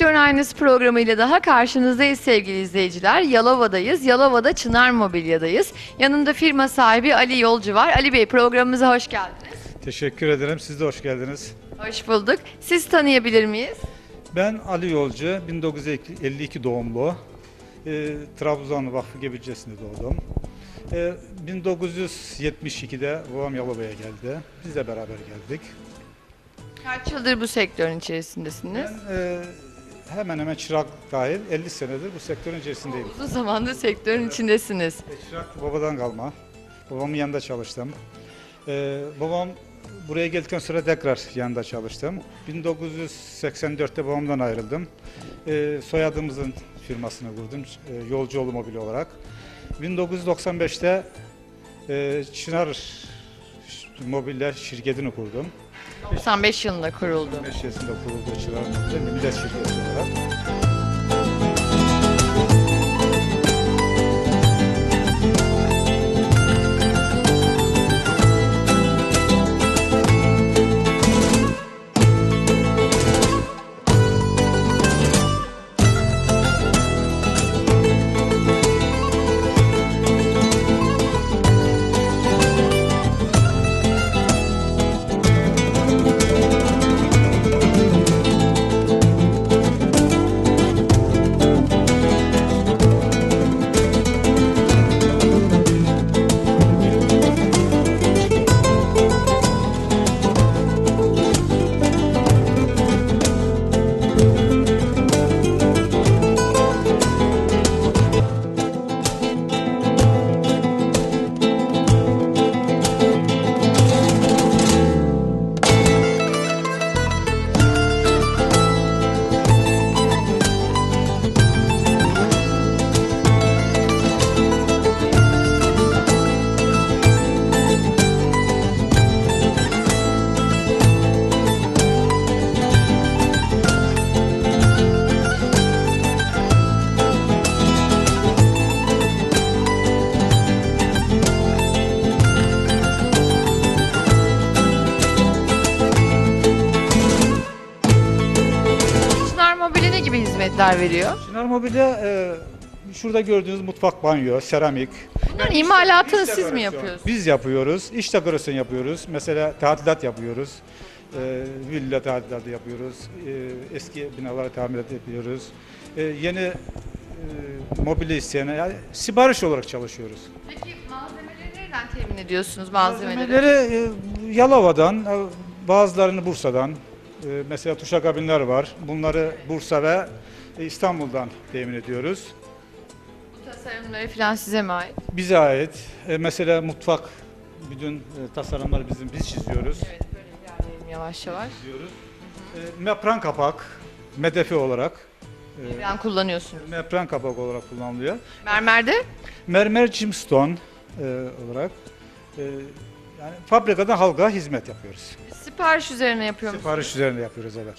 Sektörün Aynısı programıyla daha karşınızdayız sevgili izleyiciler. Yalova'dayız. Yalova'da Çınar Mobilya'dayız. Yanında firma sahibi Ali Yolcu var. Ali Bey programımıza hoş geldiniz. Teşekkür ederim. Siz de hoş geldiniz. Hoş bulduk. Siz tanıyabilir miyiz? Ben Ali Yolcu, 1952 doğumlu. Ee, Trabzon Vakfı Gebircesi'nde doğdum. Ee, 1972'de babam Yalova'ya geldi. Biz de beraber geldik. Kaç yıldır bu sektörün içerisindesiniz? Ben e, hemen hemen çırak dahil 50 senedir bu sektörün içerisindeyim. Uzun zamandır sektörün içindesiniz. E, Çırak babadan kalma. Babamın yanında çalıştım. Ee, babam buraya geldikten sonra tekrar yanında çalıştım. 1984'te babamdan ayrıldım. Ee, soyadımızın firmasını kurdum. e, Yolcu Mobil olarak. 1995'te e, Çınar Mobilya şirketini kurdum. 95 yılında kuruldu. 5 yaşında kuruldu Çınar millet şirketi olarak. Hizmetler veriyor? Çınar Mobilya e, şurada gördüğünüz mutfak banyo, seramik, Bunların imalatını siz mi yapıyorsunuz? Biz yapıyoruz. İş dekorasyon yapıyoruz. Mesela tadilat yapıyoruz. Ee, villa tadilatı yapıyoruz. Ee, eski binalara tamirat yapıyoruz. Ee, yeni e, mobilya isteyene yani sipariş olarak çalışıyoruz. Peki malzemeleri nereden temin ediyorsunuz malzemeleri? Malzemeleri e, Yalova'dan, e, bazılarını Bursa'dan. E, mesela tuşakabinler var. Bunları Bursa ve e, İstanbul'dan temin ediyoruz. Bu tasarımları falan size mi ait? Bize ait. E, mesela mutfak bütün e, tasarımları bizim biz çiziyoruz. Evet böyle ilerleyelim yavaş yavaş. diyoruz. E, mepran kapak, medefe olarak, e, Ben kullanıyorsunuz. mepran kapak olarak kullanılıyor. Mermerde? Mermer cimstone e, olarak e, yani fabrikadan halka hizmet yapıyoruz. Sipariş üzerine yapıyor musunuz? Sipariş üzerinde yapıyoruz evet.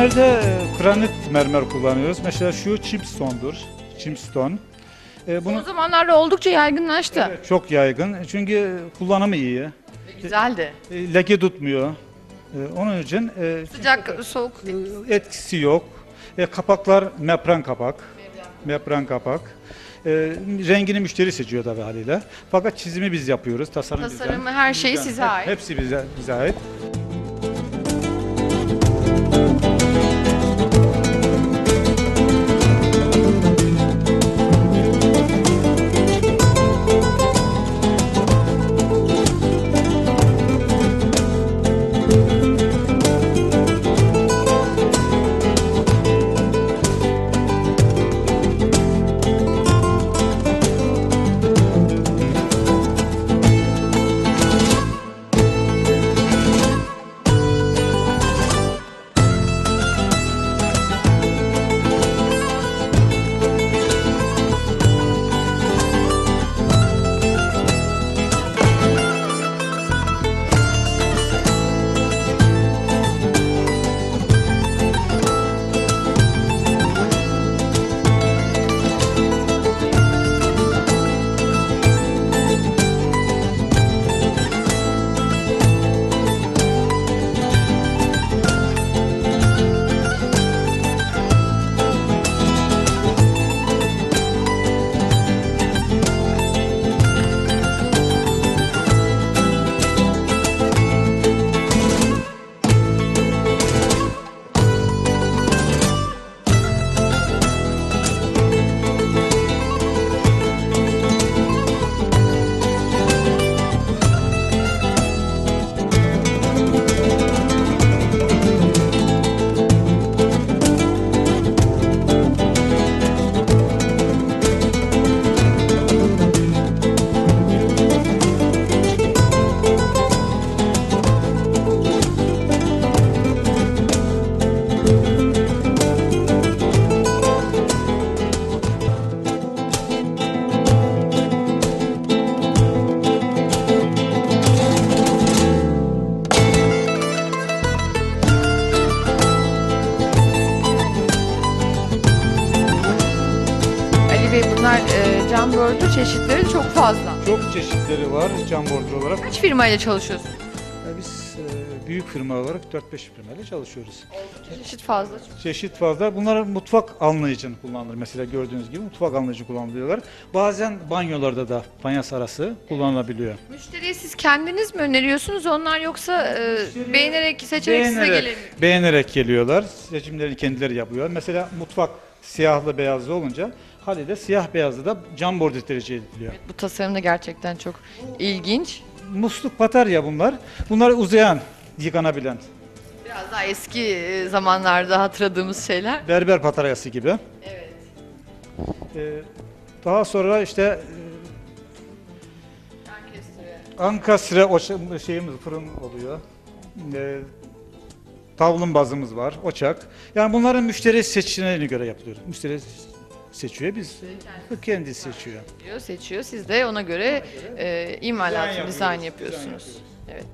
Mermerde e, granit mermer kullanıyoruz. Mesela şu chipstone'dur. Chipstone. E, Son bunu zamanlarda oldukça yaygınlaştı. Evet, çok yaygın çünkü kullanımı iyi. Güzeldi. E, leke tutmuyor. E, onun için e, Sıcak, soğuk. etkisi yok. E, kapaklar mepran kapak. Mepran kapak. E, rengini müşteri seçiyor tabii haliyle. Fakat çizimi biz yapıyoruz. Tasarım bizden. Tasarımı, her şeyi Bizden. size Hep- ait. Hepsi bize, bize ait. Çeşitleri var cam borcu olarak. Kaç firmayla çalışıyorsunuz? E, Biz e, büyük firma olarak 4-5 firmayla çalışıyoruz. Çeşit fazla. Çeşit fazla. Bunlar mutfak alnı için kullanılır. Mesela gördüğünüz gibi mutfak alnı için kullanılıyorlar. Bazen banyolarda da fayans arası kullanılabiliyor. Müşteriye siz kendiniz mi öneriyorsunuz onlar yoksa e, beğenerek seçerek size mi? beğenerek geliyorlar. Seçimlerini kendileri yapıyor. Mesela mutfak siyahlı beyazlı olunca haliyle siyah beyazlı da cam bordo tercih ediliyor. Bu tasarım da gerçekten çok ilginç. Musluk batarya bunlar. Bunlar uzayan, yıkanabilen. Biraz daha eski e, zamanlarda hatırladığımız şeyler. Berber bataryası gibi. Evet. Ee, daha sonra işte e, Ankastre o şey- şeyimiz fırın oluyor. Ee, tavlın bazımız var, ocak. Yani bunların müşteri seçeneğine göre yapılıyor. Müşteri seçiyor, biz kendi seçiyor. Seçiyor, seçiyor. Siz de ona göre e, imalat, dizayn yapıyorsunuz. Evet.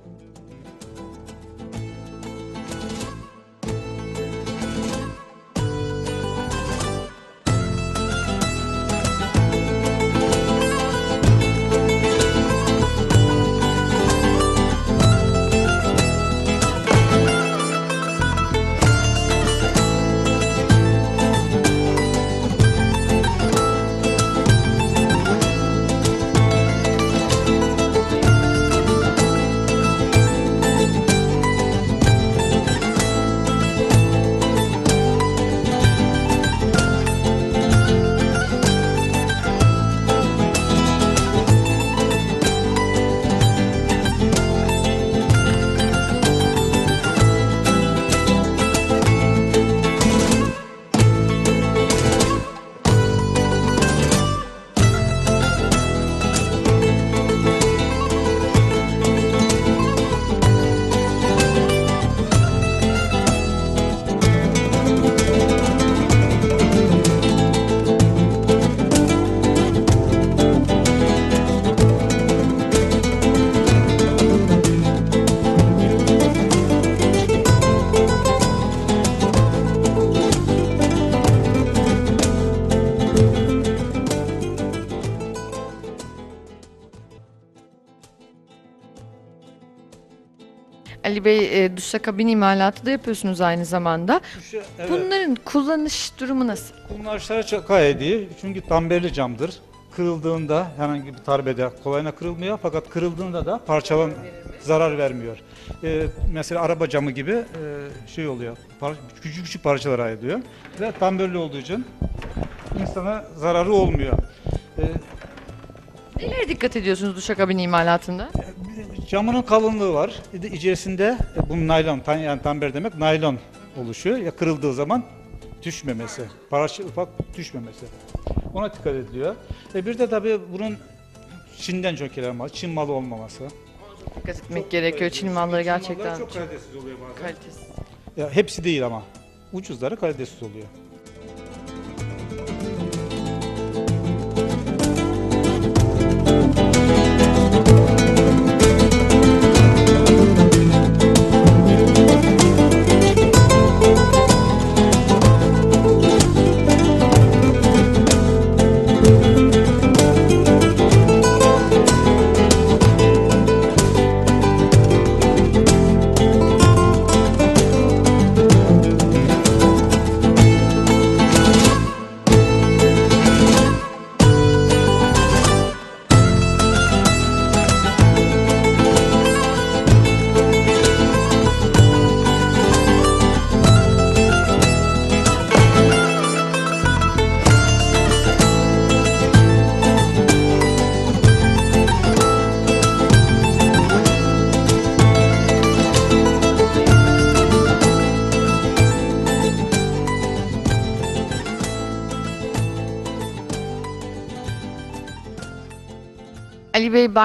Bey e, duşakabin imalatı da yapıyorsunuz aynı zamanda. Şu- evet. Bunların kullanış durumu nasıl? Kullanışları çok gayet iyi. Çünkü tamberli camdır. Kırıldığında herhangi bir darbede kolayına kırılmıyor fakat kırıldığında da parçalan zarar vermiyor. Ee, mesela araba camı gibi e, şey oluyor. par- küçük küçük parçalara ayrılıyor ve tamberli olduğu için insana zararı olmuyor. Ee, Nelere dikkat ediyorsunuz duşakabin imalatında? Camının kalınlığı var. İçerisinde e, naylon, tan- yani tamber demek naylon oluşuyor. Ya kırıldığı zaman düşmemesi, parça ufak düşmemesi. Ona dikkat ediliyor. E bir de tabii bunun Çin'den çok gelen mal, Çin malı olmaması. Dikkat etmek Çok gerekiyor. Çin malları mallar gerçekten çok kalitesiz oluyor bazen. kalitesiz. Ya hepsi değil ama. Ucuzları kalitesiz oluyor.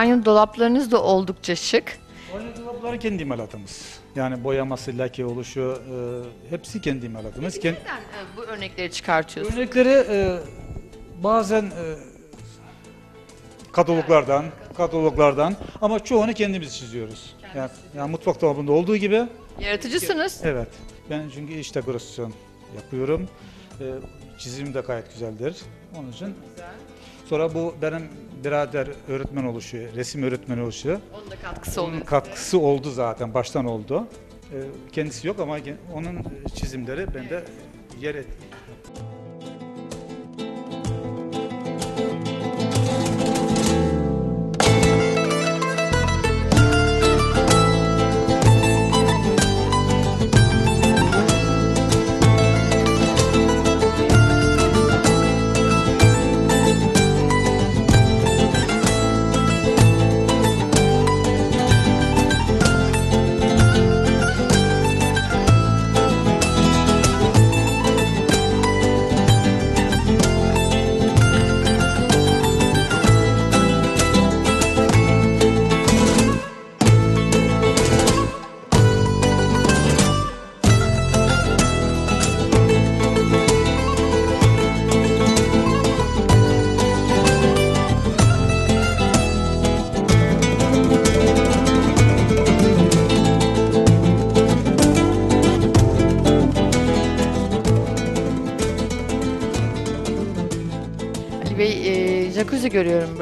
Banyo dolaplarınız da oldukça şık. Banyo dolapları kendi imalatımız. Yani boyaması, lake oluşu e, hepsi kendi imalatımız. Kend- Neden e, bu örnekleri çıkartıyorsunuz? Örnekleri e, bazen e, kataloglardan, kataloglardan ama çoğunu kendimiz çiziyoruz. Yani, yani mutfak dolabında olduğu gibi. Yaratıcısınız. Evet. Ben çünkü iş dekorasyon yapıyorum. E, çizim de gayet güzeldir. Onun için. Sonra bu benim birader öğretmen oluşuyor, resim öğretmeni oluşuyor. Onun da katkısı Onun oluyor. katkısı oldu zaten, baştan oldu. E, kendisi yok ama onun çizimleri bende yer etti.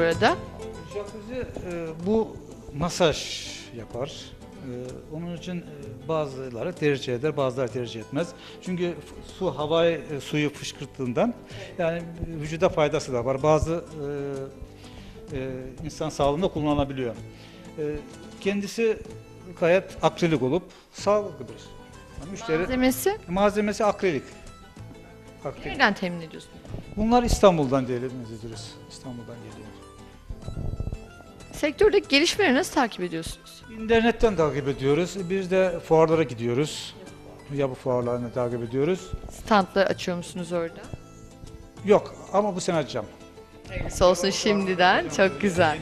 Burada. Jacuzzi e, bu masaj yapar. E, onun için e, bazıları tercih eder, bazıları tercih etmez. Çünkü su havayı e, suyu fışkırttığından yani e, vücuda faydası da var. Bazı e, e, insan sağlığında kullanılabiliyor. E, kendisi gayet akrilik olup sağlıklıdır. Yani Müşteri Malzemesi malzemesi akrilik. Akrilik. nereden temin ediyorsunuz? Bunlar İstanbul'dan diyelim ediyoruz. İstanbul'dan geliyor. Sektördeki gelişmeleri nasıl takip ediyorsunuz? İnternetten takip ediyoruz. Biz de fuarlara gidiyoruz. Yapı fuarlarını takip ediyoruz. Standları açıyor musunuz orada? Yok ama bu sene açacağım. Hayırlısı olsun şimdiden. Çok güzel.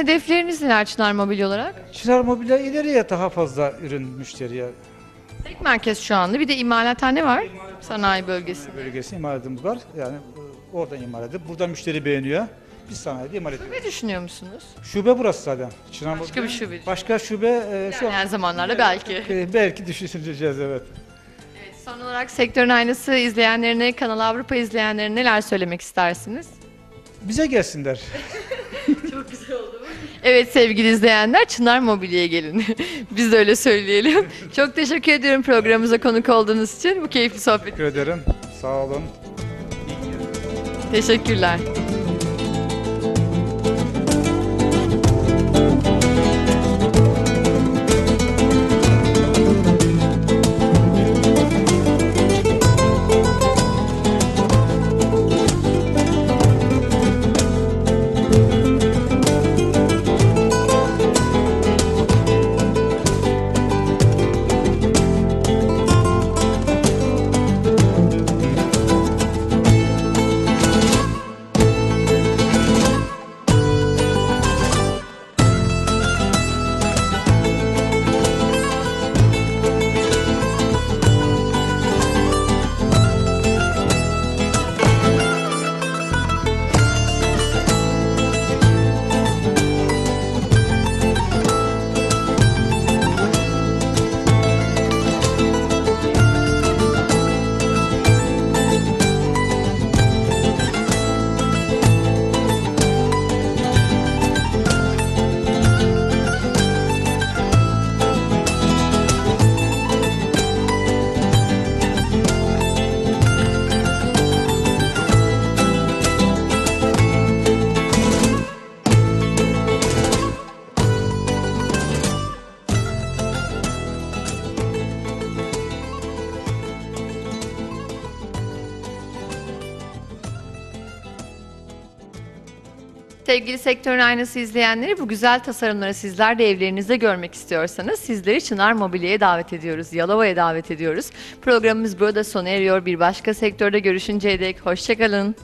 Hedefleriniz neler Çınar Mobilya olarak? Çınar Mobilya ileriye daha fazla ürün müşteriye Tek merkez şu anda bir de imalathane var sanayi bölgesinde. bölgesi imalatımız var. Yani e, oradan imal edip burada müşteri beğeniyor. Biz sanayide imal ediyoruz. Ne düşünüyor musunuz? Şube burası zaten. Çınar Başka bir Mobilya- şube. Başka şube e, şu an Yani zamanlarda belki. e, belki düşüneceğiz evet. Evet, son olarak sektörün aynısı izleyenlerine, Kanal Avrupa izleyenlerine neler söylemek istersiniz? Bize gelsinler. Çok güzel oldu Evet sevgili izleyenler Çınar Mobilya'ya gelin. Biz de öyle söyleyelim. Çok teşekkür ediyorum programımıza konuk olduğunuz için. Bu keyifli sohbet. Teşekkür ederim. Sağ olun. Teşekkürler. Sevgili Sektörün Aynası izleyenleri bu güzel tasarımları sizler de evlerinizde görmek istiyorsanız sizleri Çınar Mobilya'ya davet ediyoruz. Yalova'ya davet ediyoruz. Programımız burada sona eriyor. Bir başka sektörde görüşünceye dek hoşçakalın.